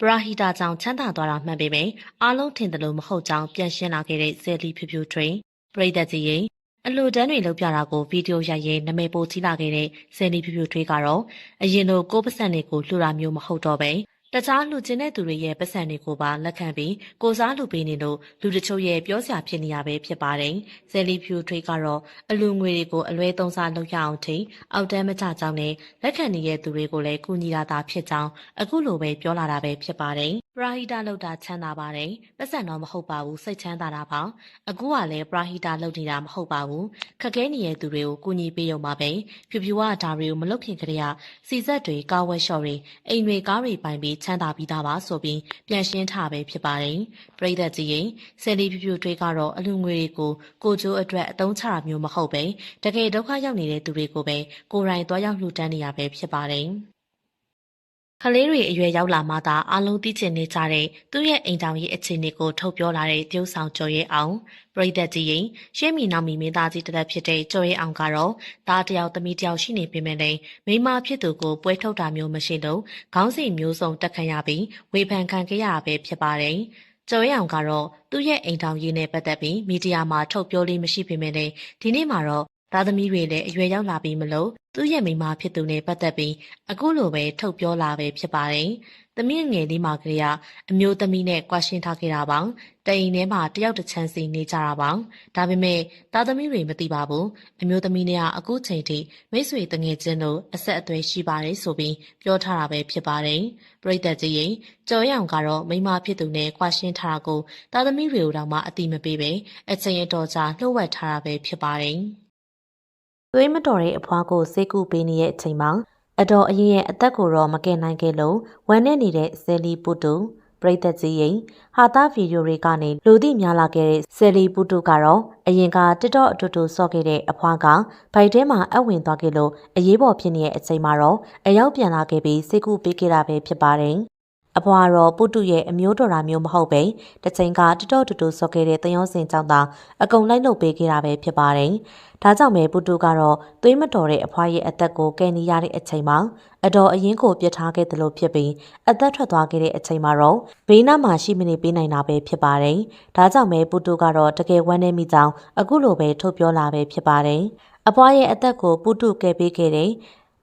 ပရာဟီတာကြောင့်ချမ်းသာသွားတာမှန်ပေမယ့်အားလုံးထင်တယ်လို့မဟုတ်ကြောင်းပြန်ရှင်းလာခဲ့တဲ့ဆယ်လီဖြူဖြူထွင်ပရိသတ်ကြီးရင်အလိုတန်းတွေလောက်ပြတာကိုဗီဒီယိုရိုက်ရင်နမဲပိုကြီးလာခဲ့တဲ့ဆယ်လီဖြူဖြူထွေးကတော့အရင်လိုကိုယ်ပတ်စံတွေကိုလှူတာမျိုးမဟုတ်တော့ပဲ တခြားလူချင်းတဲ့သူတွေရဲ့ပတ်စံတွေကိုပါလက်ခံပြီးကိုစားလူပေးနေလို့လူတချို့ရဲ့ပြောစရာဖြစ်နေရပဲဖြစ်ပါတယ်။ဇယ်လီဖြူထွေးကတော့အလူငွေတွေကိုအလွဲသုံးစားလုပ်ရအောင်ထိအောက်တန်းမကျကြောင်းနဲ့လက်ခံနေတဲ့သူတွေကိုလည်းကူညီလာတာဖြစ်ကြောင်းအခုလိုပဲပြောလာတာပဲဖြစ်ပါတယ်။ပရာဟိတလောက်တာချမ်းသာပါတယ်။ပတ်စံတော့မဟုတ်ပါဘူးစိတ်ချမ်းသာတာပါ။အခုကလည်းပရာဟိတလောက်နေတာမဟုတ်ပါဘူး။ခက်ခဲနေတဲ့သူတွေကိုကူညီပေးရုံပါပဲ။ဖြူဖြူကဒါတွေကိုမလုပ်ခင်ကတည်းကစီဆက်တွေကာဝက်လျှော့တွေအိမ်တွေကားတွေပိုင်ပြီးချမ်းသာပြီးသားပါဆိုပြီးပြန်ရှင်းထားပဲဖြစ်ပါတယ်။ပြည်သက်ကြီးရင်ဆယ်လီဖြူဖြူတွေးကတော့အလူငွေတွေကိုကိုကျိုးအတွက်အသုံးချတာမျိုးမဟုတ်ပဲတကယ်ဒုက္ခရောက်နေတဲ့သူတွေကိုပဲကိုယ်တိုင်သွားရောက်လှူဒန်းနေရပဲဖြစ်ပါတယ်။ ကလေးတွေအရွယ်ရောက်လာမှသာအလုံးသိချင်နေကြတဲ့သူ့ရဲ့အိမ်တောင်ရေးအခြေအနေကိုထုတ်ပြောလာတဲ့တရုတ်ဆောင်ကျော်ရဲအောင်ပရိသတ်ကြီးရင်ရှေ့မီနောက်မီမင်းသားကြီးတစ်သက်ဖြစ်တဲ့ကျော်ရဲအောင်ကတော့သားတယောက်သမီးတယောက်ရှိနေပေမဲ့လည်းမိန်းမဖြစ်သူကိုပွဲထုတ်တာမျိုးမရှိလို့ခေါင်းစဉ်မျိုးစုံတက်ခံရပြီးဝေဖန်ခံခဲ့ရတာပဲဖြစ်ပါတယ်။ကျော်ရအောင်ကတော့သူ့ရဲ့အိမ်တောင်ရေးနဲ့ပတ်သက်ပြီးမီဒီယာမှာထုတ်ပြောလေးမရှိပေမဲ့လည်းဒီနေ့မှာတော့ သားသမီးတွေလည်းအရွယ်ရောက်လာပြီးမလို့သူ့ရဲ့မိန်းမဖြစ်သူနဲ့ပတ်သက်ပြီးအခုလိုပဲထုတ်ပြောလာပဲဖြစ်ပါတယ်။သမီးငယ်လေးမှာကလေးကအမျိုးသမီးနဲ့ကွာရှင်းထားခဲ့တာပါ။တအိမ်ထဲမှာတယောက်တစ်ချမ်းစီနေကြတာပါ။ဒါပေမဲ့သားသမီးတွေမသိပါဘူး။အမျိုးသမီးနဲ့ကအခုချိန်ထိမိတ်ဆွေတငယ်ချင်းတို့အဆက်အသွယ်ရှိပါတယ်ဆိုပြီးပြောထားတာပဲဖြစ်ပါတယ်။ပြည်သက်ကြီးရင်ကျော်ရအောင်ကတော့မိန်းမဖြစ်သူနဲ့ကွာရှင်းထားတာကိုသားသမီးတွေကိုတော့မှအတိမပေးပဲအချိန်အတော်ကြာလှုပ်ဝက်ထားတာပဲဖြစ်ပါတယ်။ သွေးမတော်တဲ့အဖွားကိုစိတ်ကူပေးနေတဲ့အချိန်မှာအတော်အရင်ရဲ့အသက်ကိုတော့မကယ်နိုင်ခဲ့လို့ဝမ်းနဲ့နေတဲ့ဇယ်လီပူတူပရိသတ်ကြီးရင်ဟာတာဗီဒီယိုတွေကနေလူသိများလာခဲ့တဲ့ဇယ်လီပူတူကတော့အရင်ကတစ်တော့အတူတူဆော့ခဲ့တဲ့အဖွားကဗိုက်ထဲမှာအဝင်သွားခဲ့လို့အရေးပေါ်ဖြစ်နေတဲ့အချိန်မှာတော့အရောက်ပြန်လာခဲ့ပြီးစိတ်ကူပေးခဲ့တာပဲဖြစ်ပါတယ် အဖွားတော့ပုတုရဲ့အမျိုးတော်တာမျိုးမဟုတ်ပဲတချိန်ကတတော်တူတူဆော့ခဲ့တဲ့တယောစင်ကြောင့်သာအကုန်လိုက်လုပ်ပေးခဲ့တာပဲဖြစ်ပါတယ်။ဒါကြောင့်ပဲပုတုကတော့သွေးမတော်တဲ့အဖွားရဲ့အသက်ကိုကယ်နေရတဲ့အချိန်မှာအတော်အရင်ကိုပြစ်ထားခဲ့သလိုဖြစ်ပြီးအသက်ထွက်သွားခဲ့တဲ့အချိန်မှာတော့ဘေးနားမှာရှိမနေပေးနိုင်တာပဲဖြစ်ပါတယ်။ဒါကြောင့်ပဲပုတုကတော့တကယ်ဝမ်းနည်းမိကြောင်းအခုလိုပဲထုတ်ပြောလာပဲဖြစ်ပါတယ်။အဖွားရဲ့အသက်ကိုပုတုကယ်ပေးခဲ့တဲ့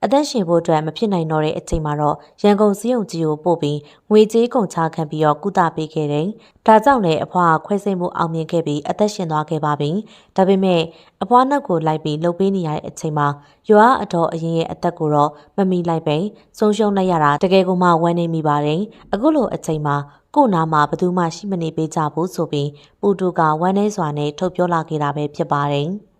အသက်ရှင်ဖို့အတွက်မဖြစ်နိုင်တော့တဲ့အချိန်မှာတော့ရန်ကုန်စည်းရုံကြီးကိုပို့ပြီးငွေကြေးကုန်ချခံပြီးတော့ကုသပေးခဲ့တယ်။ဒါကြောင့်လည်းအဖွားကခွဲစိတ်မှုအောင်မြင်ခဲ့ပြီးအသက်ရှင်သွားခဲ့ပါပြီ။ဒါပေမဲ့အဖွားနောက်ကိုလိုက်ပြီးလှုပ်ပေးနေရတဲ့အချိန်မှာရွာအတော်အရင်ရဲ့အသက်ကိုတော့မမီလိုက်ပဲဆုံးရှုံးလိုက်ရတာတကယ်ကိုမှဝမ်းနေမိပါတယ်။အခုလိုအချိန်မှာကိုနာမှာဘသူမှရှိမနေပေးကြဘူးဆိုပြီးပူတူကဝမ်းနေစွာနဲ့ထုတ်ပြောလာခဲ့တာပဲဖြစ်ပါတယ်။